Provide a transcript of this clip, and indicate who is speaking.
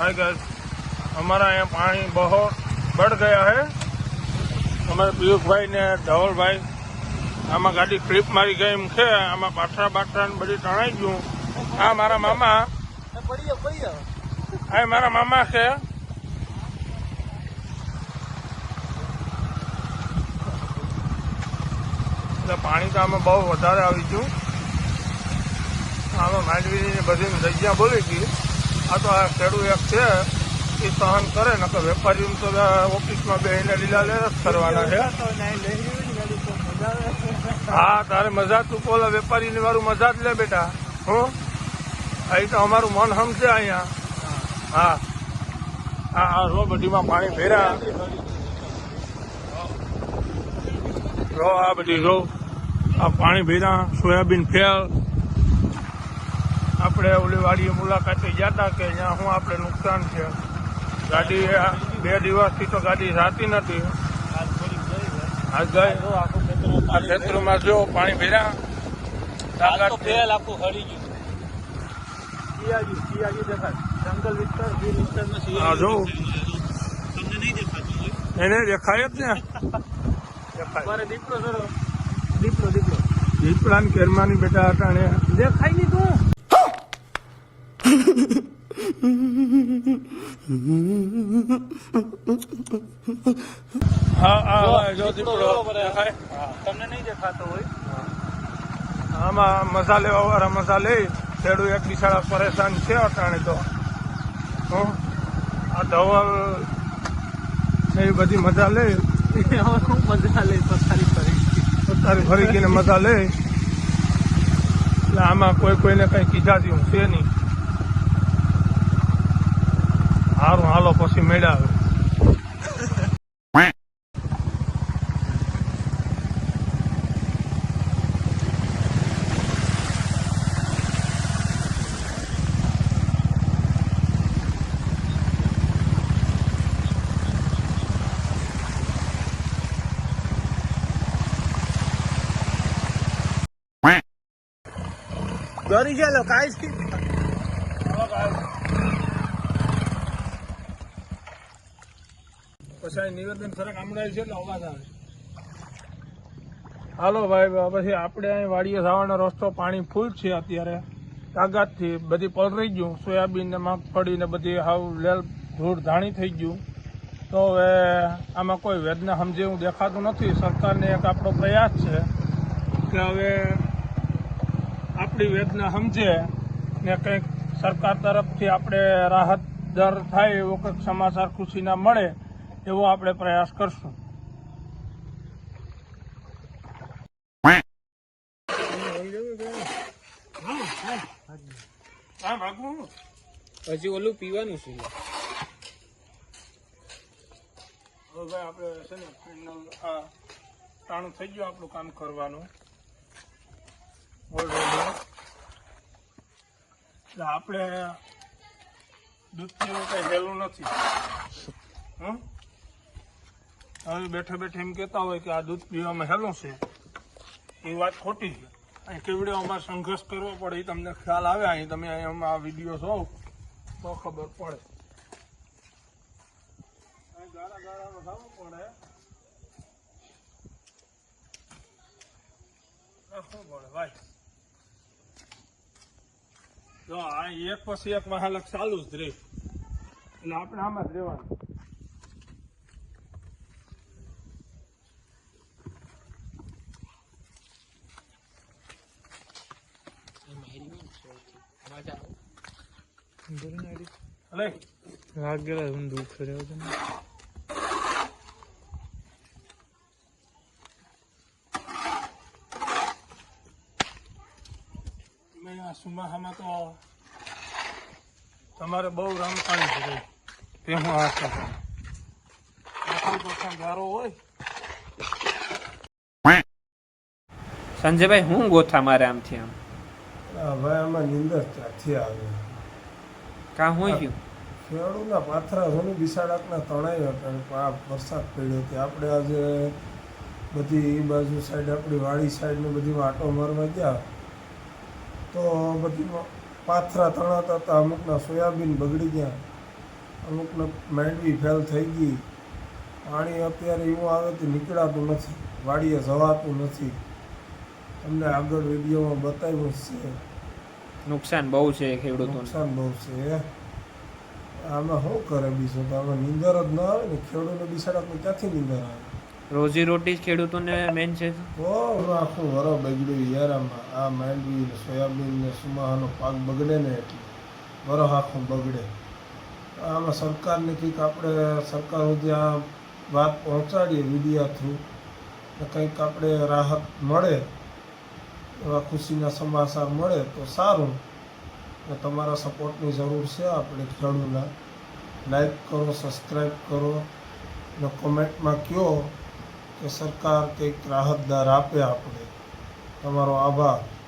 Speaker 1: Hi guys हमारा यहाँ पानी बहुत बढ़ गया है અમારે પિયુષભાઈ ને ધવલભાઈ આમાં ગાડી ટ્રીપ મારી ગઈ એમ છે આમાં પાથરા બાથરા ને બધી તણાઈ ગયું આ મારા મામા
Speaker 2: પડી પડી
Speaker 1: આ મારા મામા છે એટલે પાણી તો આમાં બહુ વધારે આવી ગયું આમાં માંડવીની બધી જગ્યા બોલી ગઈ આ તો આ ખેડૂત એક છે, એ સહન કરે, નકર વેપારીઓ તો ઓફિસમાં બેસીને લીલા લે જ કરવાના છે. હા, તારે મજા તું બોલે, વેપારીની વાળું મજા જ લે બેટા, હું? અહીં તો અમારું મન સમજે અહીંયા. હા. હા હા રો બધીમાં પાણી ભેરા રો આ બધી રો આ પાણી ભેરા સોયાબીન ફેલ આપણે ઓલી વાડીએ મુલાકાતે ગયા હતા કે અહીંયા શું આપણે નુકસાન છે? ગાડી બે દિવસથી તો ગાડી જાતી નથી. આજ ગઈ આ ક્ષેત્રમાં જો પાણી ભેરા એને દેખાય જ ને.
Speaker 2: દીપડો દીપડો દીપડા.
Speaker 1: ને કેરમાની બેટા હતા
Speaker 2: દેખાય નહીં તું
Speaker 1: હા હા હા, જો દીપડો દેખાય
Speaker 2: તમને નહીં દેખાતો હોય?
Speaker 1: આમાં મજા લેવા વાળા મજા લે. ખેડૂ એક બિચારા પરેશાન છે અટાણે તો? આ ધવલ છે એ બધી મજા લે.
Speaker 2: મજા લે પથારી ફરી
Speaker 1: પથારી ફરી ગઈને મજા લે. એટલે આમાં કોઈ કોઈને કઈ કીધા જેવું છે નહીં. સારું હાલો પછી મેળા આવે
Speaker 2: ડરી ગયેલો કાંઈ
Speaker 1: પછી આ નિવેદન સરક હમણાં છે એટલે અવાજ આવે હાલો ભાઈ પછી આપણે અહીં વાડીએ જવાનો રસ્તો, પાણી ફૂલ છે અત્યારે. તાકાતથી બધી પલરી ગયું સોયાબીન ને મગફળી ને બધી હાવ લેલ ધૂળ ધાણી થઈ ગયું. તો હવે આમાં કોઈ વેદના સમજે એવું દેખાતું નથી. સરકારને એક આપણો પ્રયાસ છે કે હવે આપણી વેદના સમજે ને કંઈક સરકાર તરફથી આપણે રાહત દર થાય એવો કંઈક સમાચાર ખુશીના મળે એવો આપણે પ્રયાસ કરશું.
Speaker 2: હજી ઓલું પીવાનું છે.
Speaker 1: હવે આપણે છે ને ફાઇનલ આ તાણું થઈ ગયું આપણું કામ કરવાનું. એટલે આપણે દૂધ પીવું કઈ હેલું નથી. હમ? હવે બેઠા બેઠા એમ કહેતા હોય કે આ દૂધ પીવામાં હેલું છે. એ વાત ખોટી છે. અહીં કેવડે અમારે સંઘર્ષ કરવો પડે એ તમને ખ્યાલ આવે, અહીં તમે અહીં આ વીડિયો જોવ. તો ખબર પડે. ગાળા ગાળામાં પડે ભાઈ? જો આ એક પછી એક મહાલક્ષ ચાલુ જ રહે. એટલે આપણે આમાં જ રહેવાનું. સુમાહામાં તો તમારે બહુ રમખાણી છે તે હું આશા ગારો હોય
Speaker 3: સંજયભાઈ, હું ગોથા મારે આમથી આમ.
Speaker 4: હવે આમાં નિંદર ત્યાંથી આવે.
Speaker 3: કાં હોય ગયું?
Speaker 4: ખેડૂતના પાથરા સોની બિસાડાકના તણાઈ હતા આ વરસાદ પડ્યો હતી. આપણે આજે બધી એ બાજુ સાઈડ આપણી વાડી સાઈડને બધી આટો મારવા ગયા. તો બધી પાથરા તણાતા હતા. અમુકના સોયાબીન બગડી ગયા. અમુકને માંડવી ફેલ થઈ ગઈ. પાણી અત્યારે એવું આવે તો નીકળાતું નથી. વાડીએ જવાતું નથી. તમને આગળ વિડીયોમાં બતાવ્યું છે.
Speaker 3: નુકસાન બહુ છે ખેડૂતો
Speaker 4: નુકસાન બહુ છે. આમાં શું કરે બીજું? તો આમાં નીંદર જ ન આવે ને ખેડૂતો બિચારા કોઈ ક્યાંથી નીંદર આવે?
Speaker 3: રોજી રોટી ખેડૂતોને મેન છે.
Speaker 4: ઓ આખું વરો બગડ્યું યાર આમાં આ માંડવી ને સોયાબીન ને સુમાહાનો પાક બગડે ને એટલે વરો આખું બગડે. આમાં સરકારને કંઈક આપણે સરકાર સુધી આ વાત પહોંચાડીએ મીડિયા થ્રુ કંઈક આપણે રાહત મળે. એવા ખુશીના સમાચાર મળે તો સારું. ને તમારા સપોર્ટની જરૂર છે આપણે ખેડૂતના. લાઈક કરો સબસ્ક્રાઈબ કરો. ને કોમેન્ટમાં કહો કે સરકાર કંઈક રાહતદાર આપે આપણે. તમારો આભાર.